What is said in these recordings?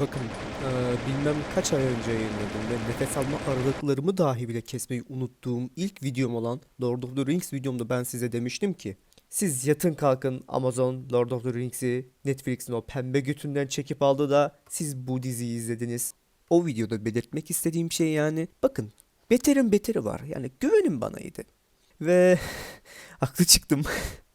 Bakın eee, bilmem kaç ay önce yayınladım ve nefes alma aralıklarımı dahi bile kesmeyi unuttuğum ilk videom olan Lord of the Rings videomda ben size demiştim ki siz yatın kalkın Amazon Lord of the Rings'i Netflix'in o pembe götünden çekip aldı da siz bu diziyi izlediniz. O videoda belirtmek istediğim şey yani bakın beterin beteri var yani güvenin banaydı. Ve haklı çıktım.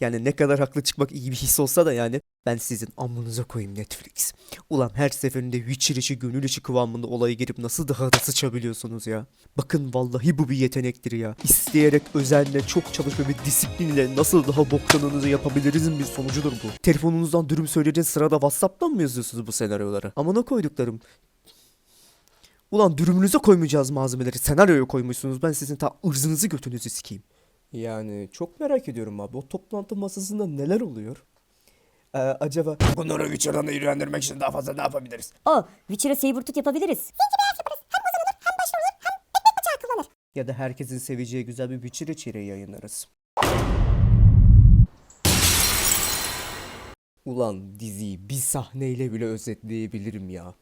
Yani ne kadar haklı çıkmak iyi bir his olsa da yani ben sizin amınıza koyayım Netflix. Ulan her seferinde Witcher içi gönül içi kıvamında olaya girip nasıl daha da sıçabiliyorsunuz ya. Bakın vallahi bu bir yetenektir ya. İsteyerek özenle çok çalışma ve disiplinle nasıl daha boktanınızı yapabilirizin bir sonucudur bu. Telefonunuzdan dürüm söyleyeceğiniz sırada Whatsapp'tan mı yazıyorsunuz bu senaryoları? Amına koyduklarım. Ulan dürümünüze koymayacağız malzemeleri. Senaryoya koymuşsunuz. Ben sizin ta ırzınızı götünüzü sikeyim. Yani çok merak ediyorum abi. O toplantı masasında neler oluyor? Ee, acaba bunları Witcher'dan ilgilendirmek için daha fazla ne yapabiliriz? O, Witcher'a Sabertooth yapabiliriz. Ya da herkesin seveceği güzel bir Witcher içeriği yayınlarız. Ulan diziyi bir sahneyle bile özetleyebilirim ya.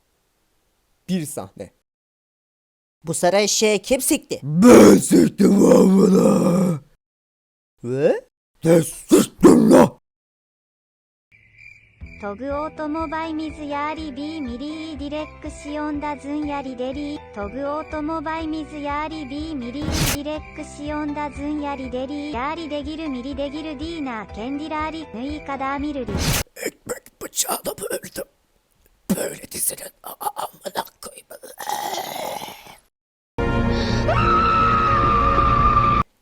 Bir sahne. Bu saray şey kim sikti? Ben siktim amına. Ve? Ne siktin la? トグオートモバイミズヤーリビーミリーディレックシオンダズンヤリデリートグオートモバイミズヤーリビーミリーディレックシオンダズンヤリデリーヤーリデギルミリデギルディーナーケンディラーリヌイカダーミルリ Ekmek bıçağına böldüm. Böyle dizinin a- amına koyayım.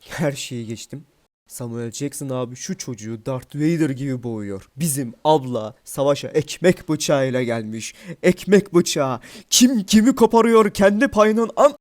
Her şeyi geçtim. Samuel Jackson abi şu çocuğu Darth Vader gibi boğuyor. Bizim abla savaşa ekmek bıçağıyla gelmiş. Ekmek bıçağı. Kim kimi koparıyor kendi payının an...